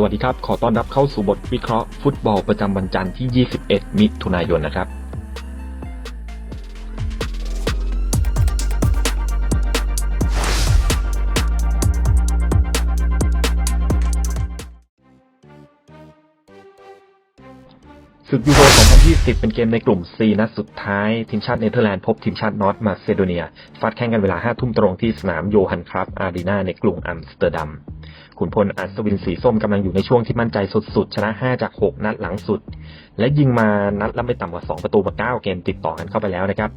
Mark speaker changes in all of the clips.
Speaker 1: สวัสดีครับ ขอต้อนรับเข้าสู่บทวิเคราะห์ฟุตบอลประจำวันจันทร์ที่ 21 มิถุนายนนะครับ ศึกยูโร 2020 เป็นเกมในกลุ่ม C นัดสุดท้าย ทีมชาติเนเธอร์แลนด์พบทีมชาตินอร์ทมาซิโดเนียฟาดแข่งกันเวลา 5 ทุ่มตรงที่สนามโยฮันครัฟอารีนาในกรุงอัมสเตอร์ดัม ขุนพลอัศวินสีส้มกำลังอยู่ในช่วงที่มั่นใจสุดๆ ชนะ 5 จาก 6 นัดหลังสุด และยิงมานัดละไม่ต่ำกว่า 2 ประตูมา 9 เกมติดต่อกันเข้าไปแล้วนะครับ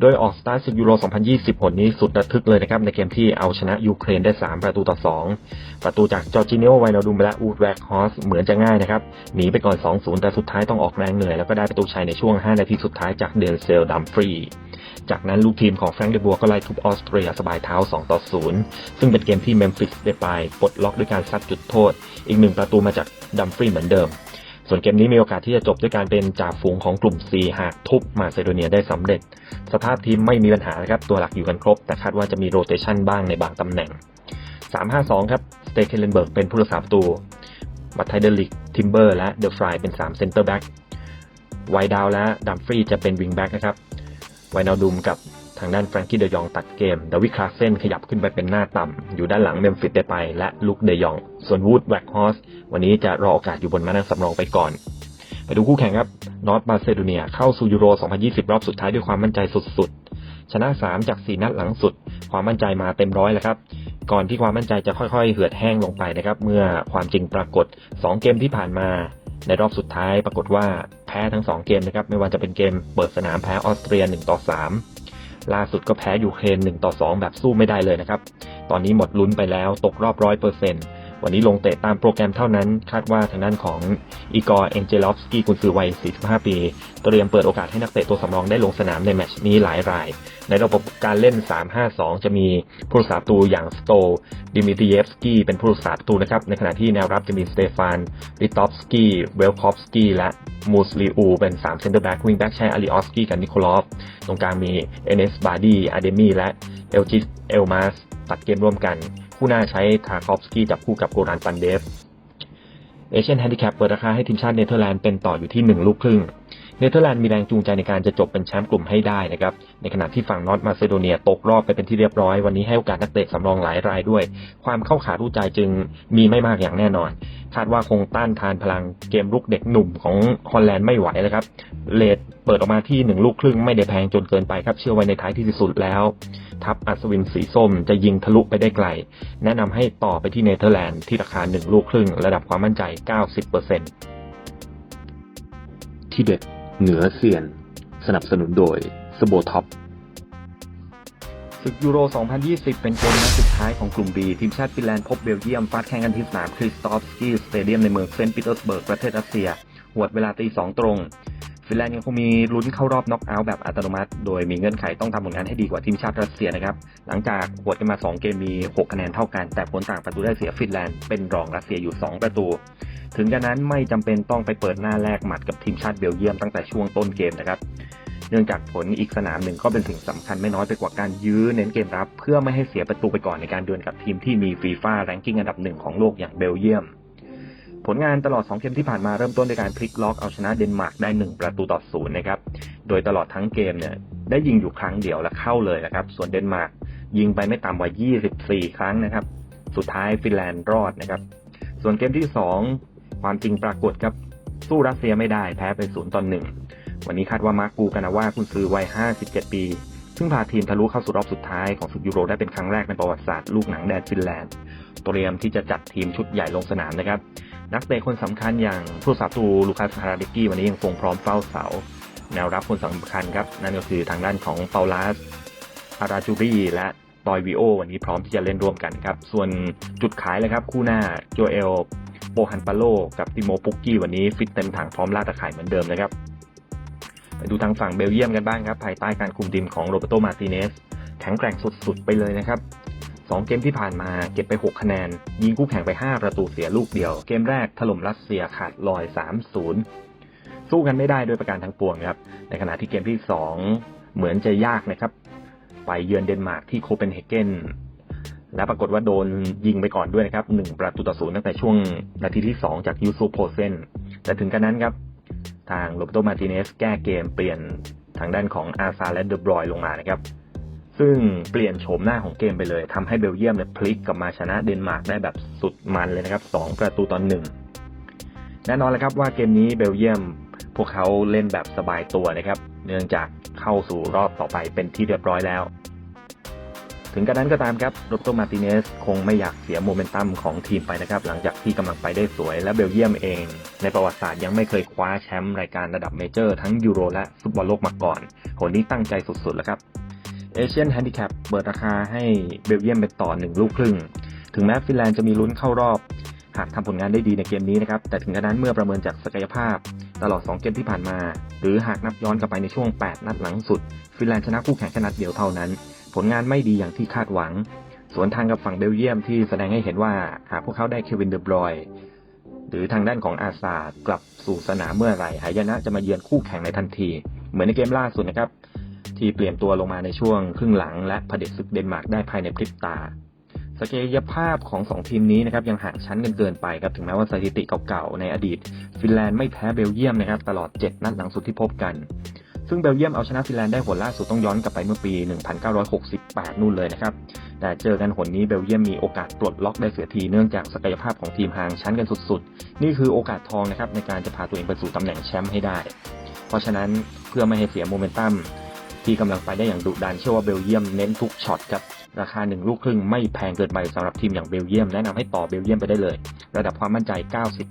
Speaker 1: โดยออกสตาร์ทศึกยูโร 2020 ผลนี้สุดระทึกเลยนะครับ ในเกมที่เอาชนะยูเครนได้ 3 ประตูต่อ 2 ประตูจากจอร์จิเนโอไวนาดุมและอูดแวกฮอสเหมือนจะง่ายนะครับหนีไปก่อน 2-0 แต่สุดท้ายต้องออกแรงเหนื่อยแล้วก็ได้ประตูชัยในช่วง 5 นาทีสุดท้ายจากเดนเซลดัมฟรีจากนั้นลูกทีมของแฟรงค์เดบัวก็ไล่ทุบออสเตรียสบายเท้า 2 ต่อ 0 ซึ่งเป็นเกมที่เมมฟิสเดปายปลดล็อกด้วยการซัดจุดโทษ อีกหนึ่งประตูมาจากดัมฟรีเหมือนเดิม ส่วนเกมนี้มีโอกาสที่จะจบด้วยการเป็นจ่าฝูงของกลุ่ม C หากทุบมาซิโดเนียได้สำเร็จ สภาพทีมไม่มีปัญหาครับตัวหลักอยู่กันครบ แต่คาดว่าจะมีโรเตชันบ้างในบางตำแหน่ง 3-5-2 ครับสเตเคเลนเบิร์กเป็นผู้รักษาประตูบัตไทเดลิกทิมเบอร์และเดอะฟรายเป็น3เซนเตอร์แบ็กไวดาวและดัมฟรีจะเป็นวิงแบ็กนะครับไวนาดูมกับ ทางด้านแฟรงกี้เดยองตัดเกมดาวิคลาเซนขยับขึ้นไปเป็นหน้าต่ำ อยู่ด้านหลังเมมฟิสเดไป และลุกเดยอง ส่วนวูดแวกฮอสวันนี้จะรอโอกาสอยู่บนมานั่งสำรองไปก่อน ไปดูคู่แข่งครับนอร์ทบาเซโดเนียเข้าสู่ยูโร 2020 รอบสุดท้ายด้วยความมั่นใจสุดๆ ชนะ 3 จาก 4 นัดหลังสุด ความมั่นใจมาเต็มร้อยแล้วครับก่อนที่ความมั่นใจจะค่อยๆ เหือดแห้งลงไปนะครับ เมื่อความจริงปรากฏ 2 เกมที่ผ่านมาในรอบสุดท้ายปรากฏว่าแพ้ทั้ง 2 เกมนะครับ ไม่ว่าจะเป็นเกมเปิดสนามแพ้ออสเตรีย1ต่อ3 ล่าสุดก็แพ้ยูเครน1ต่อ2แบบสู้ไม่ได้เลยนะครับ ตอนนี้หมดลุ้นไปแล้วตกรอบร้อยเปอร์เซ็นต์ วันนี้ลงเตะตามโปรแกรมเท่านั้น คาดว่าทางด้านของอีกอร์เอนเจลอฟสกี้กุนซือวัย 45 ปี เตรียมเปิดโอกาสให้นักเตะตัวสำรองได้ลงสนามในแมตช์นี้หลายราย ในระบบการเล่น 3-5-2 จะมีผู้รักษาประตูอย่างสโตดิมิทรีเยฟสกี้เป็นผู้รักษาประตูนะครับ ในขณะที่แนวรับจะมีสเตฟานริตอฟสกี้เวลคอฟสกี้และมูสลีอูเป็น3เซนเตอร์แบ็กวิงแบ็กใช้อาริออสกี้กับนิโคลอฟ ตรงกลางมีเอเนสบาร์ดีอาเดมีและเอลจิสเอลมาสตัดเกมร่วมกัน คู่หน้าใช้ทาคอฟสกี้จับคู่กับโกรันปันเดฟเอเชียนแฮนดิแคปเปิดราคาให้ทีมชาติเนเธอร์แลนด์เป็นต่ออยู่ที่ 1 ลูกครึ่ง เนเธอร์แลนด์มีแรงจูงใจในการจะจบเป็นแชมป์กลุ่มให้ได้นะครับ ในขณะที่ฝั่งนอร์ทมาซิโดเนียตกรอบไปเป็นที่เรียบร้อย วันนี้ให้โอกาสนักเตะสำรองหลายรายด้วย ความเข้าขารู้ใจจึงมีไม่มากอย่างแน่นอน คาดว่าคงต้านทานพลังเกมลุกเด็กหนุ่มของฮอลแลนด์ไม่ไหวเลยครับ เลดเปิดออกมาที่ 1 ลูกครึ่งไม่ได้แพงจนเกินไปครับ เชื่อไว้ในท้ายที่สุดแล้ว ทัพอัศวินสีส้มจะยิงทะลุไปได้ไกล แนะนำให้ต่อไปที่เนเธอร์แลนด์ที่ราคา 1 ลูกครึ่ง ระดับความมั่นใจ 90%
Speaker 2: ที่เด็ดเหนือเซียน สนับสนุนโดยสโบท็อป
Speaker 1: ศึกยูโร 2020 เป็นเกมนัดสุดท้ายของกลุ่ม B ทีมชาติฟินแลนด์พบเบลเยียมฟาดแข่งกันที่สนามคริสตอฟสกี้สเตเดียมในเมืองเซนต์ปีเตอร์สเบิร์กประเทศรัสเซียหวดเวลาตีสองตรง ฟินแลนด์ยังคงมีลุ้นเข้ารอบน็อกเอาท์แบบอัตโนมัติ โดยมีเงื่อนไขต้องทำผลงานให้ดีกว่าทีมชาติรัสเซียนะครับ หลังจากหวดกันมา 2 เกมมี 6 คะแนนเท่ากัน แต่ผลต่างประตูได้เสียฟินแลนด์เป็นรองรัสเซียอยู่ 2 ประตู ถึงกระนั้นไม่จำเป็นต้องไปเปิดหน้าแรกหมัดกับทีมชาติเบลเยียมตั้งแต่ช่วงต้นเกมนะครับ เนื่องจากผลอีกสนามหนึ่งก็เป็นสิ่งสำคัญไม่น้อยไปกว่าการยื้อเน้นเกมรับ เพื่อไม่ให้เสียประตูไปก่อนในการดวลกับทีมที่มีฟีฟ่าแรงกิ้งอันดับหนึ่งของโลกอย่างเบลเยียม ผลงานตลอด 2 เกมที่ผ่านมาเริ่มต้นด้วยการพลิกล็อกเอาชนะเดนมาร์กได้ 1 ประตูต่อศูนย์นะครับ โดยตลอดทั้งเกมเนี่ยได้ยิงอยู่ครั้งเดียวและเข้าเลยนะครับ ส่วนเดนมาร์กยิงไปไม่ต่ำกว่า 24 ครั้งนะครับ สุดท้ายฟินแลนด์รอดนะครับ ส่วนเกมที่ 2 ความจริงปรากฏครับ สู้รัสเซียไม่ได้แพ้ไป0ต่อ1วันนี้คาดว่ามาร์กกูกานาว่าคุณซื้อวัย 57 ปีซึ่งพาทีมทะลุเข้าสู่รอบสุดท้ายของศึกยูโรได้เป็นครั้งแรกในประวัติศาสตร์ลูกหนังแดนฟินแลนด์ เตรียมที่จะจัดทีมชุดใหญ่ลงสนามนะครับ นักเตะคนสำคัญอย่างผู้สาตูลูคัสฮาราดิกี้วันนี้ยังคงพร้อมเฝ้าเสา แนวรับคนสำคัญครับ นั่นก็คือทางด้านของเปาลัสอาราจูรีและตอยวิโอวันนี้พร้อมที่จะเล่นร่วมกันครับ ส่วนจุดขายเลยครับ คู่หน้าโจเอลโปฮันปาโล กับติโมปุกกี้วันนี้ฟิตเต็มถังพร้อมล่าตะข่ายเหมือนเดิมนะครับไปดูทางฝั่งเบลเยียมกันบ้างครับ ภายใต้การคุมทีมของโรเบโตมาติเนสแข็งแกร่งสุดๆไปเลยนะครับ สองเกมที่ผ่านมาเก็บไป 6 คะแนน ยิงคู่แข่งไป 5 ประตูเสียลูกเดียว เกมแรกถล่มรัสเซียขาดลอย 3-0 สู้กันไม่ได้ด้วยประการทั้งปวงครับ ในขณะที่เกมที่ 2 เหมือนจะยากนะครับ ไปเยือนเดนมาร์กที่โคเปนเฮเกนและปรากฏว่าโดนยิงไปก่อนด้วยนะครับหนึ่งประตูต่อศูนย์ตั้งแต่ช่วงนาทีที่ 2 จากยูซูโพเซนแต่ถึงกระนั้นครับ ทางโรเบโตมาติเนสแก้เกมเปลี่ยนทางด้านของอาซาและเดอบรอยลงมานะครับ ซึ่งเปลี่ยนโฉมหน้าของเกมไปเลยทำให้เบลเยียมเนี่ยพลิกกลับมาชนะเดนมาร์กได้แบบสุดมันเลยนะครับ 2 ประตูต่อหนึ่งแน่นอนแล้วครับว่าเกมนี้เบลเยียมพวกเขาเล่นแบบสบายตัวนะครับ เนื่องจากเข้าสู่รอบต่อไปเป็นที่เรียบร้อยแล้ว ถึงกระนั้นก็ตามครับโรบโตมาติเนสคงไม่อยากเสียโมเมนตัมของทีมไปนะครับ หลังจากที่กำลังไปได้สวยและเบลเยียมเอง ในประวัติศาสตร์ยังไม่เคยคว้าแชมป์รายการระดับเมเจอร์ ทั้งยูโรและฟุตบอลโลกมาก่อนคนนี้ตั้งใจสุดๆแล้วครับ เอเชียนแฮนดิแคปเปิดราคาให้เบลเยียมเป็นต่อหนึ่งลูกครึ่ง ถึงแม้ฟินแลนด์จะมีลุ้นเข้ารอบ หากทำผลงานได้ดีในเกมนี้นะครับ แต่ถึงกระนั้นเมื่อประเมินจากศักยภาพ ตลอด 2 เกมที่ผ่านมา หรือหากนับย้อนกลับไปในช่วง 8 นัดหลังสุด ฟินแลนด์ชนะคู่แข่งแค่นัดเดียวเท่านั้น ผลงานไม่ดีอย่างที่คาดหวัง สวนทางกับฝั่งเบลเยียมที่แสดงให้เห็นว่าหากพวกเขาได้เควินเดอบรอยหรือทางด้านของอาซาร์กลับสู่สนามเมื่อไหร่หายนะจะมาเยือนคู่แข่งในทันที เหมือนในเกมล่าสุดนะครับ ที่เปลี่ยนตัวลงมาในช่วงครึ่งหลัง และเผด็จศึกเดนมาร์กได้ภายในพริบตาศักยภาพของ 2 ทีมนี้นะครับยังห่างชั้นกันเกินไปครับถึงแม้ว่าสถิติเก่าๆ ในอดีต ฟินแลนด์ไม่แพ้เบลเยียมนะครับตลอด 7 นัดหลังสุดที่พบกัน ซึ่งเบลเยียมเอาชนะฟินแลนด์ได้หนล่าสุดต้องย้อนกลับไปเมื่อปี 1968 นู่นเลยนะครับ แต่เจอกันหนนี้เบลเยียมมีโอกาสปลดล็อกได้เสียทีเนื่องจากศักยภาพของทีมห่างชั้นกันสุดๆ นี่คือโอกาสทองนะครับในการจะพาตัวเองไปสู่ตำแหน่งแชมป์ให้ได้ เพราะฉะนั้นเพื่อไม่ให้เสียโมเมนตัม ที่กำลังไปได้อย่างดุดันเชื่อว่าเบลเยียมเน้นทุกช็อตครับราคาหนึ่งลูกครึ่งไม่แพงเกินไปสำหรับทีมอย่างเบลเยียมแนะนำให้ต่อเบลเยียมไปได้เลย ระดับความมั่นใจ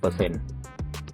Speaker 1: 90%